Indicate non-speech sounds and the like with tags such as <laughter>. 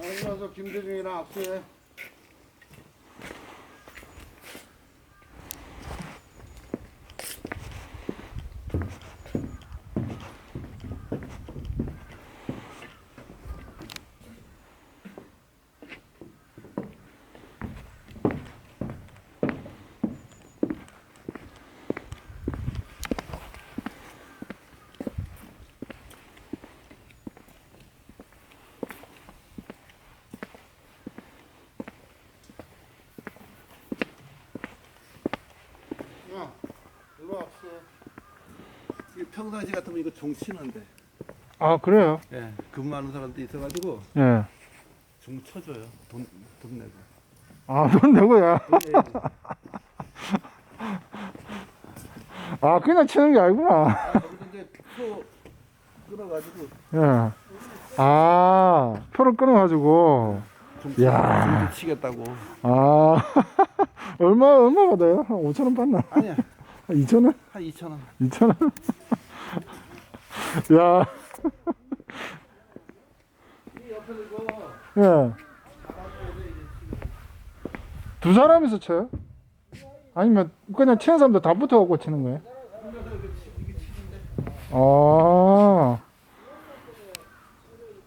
안녕하세요 김대중이랑 악수해 야와 악수해 이게 평상시 같으면 이거 종 치는데. 아 그래요? 예. 근무하는 사람도 있어가지고 예. 종 쳐줘요. 돈, 돈 내고. 아돈 내고야. 예, 예. 아 그냥 치는 게 아니구나. 아, 거기서 이제 표 끌어가지고 예. 아 표를 끊어가지고. 종, 야. 치겠다고. 아 <laughs> 얼마 얼마 받아요? 한 5천 원 받나? 아니야. 2천 원? 한 2천 원. 2천 원? 야. 예. 두 사람이서 쳐요? 아니면 그냥 치는 사람들 다 붙어갖고 치는 거예요? 아.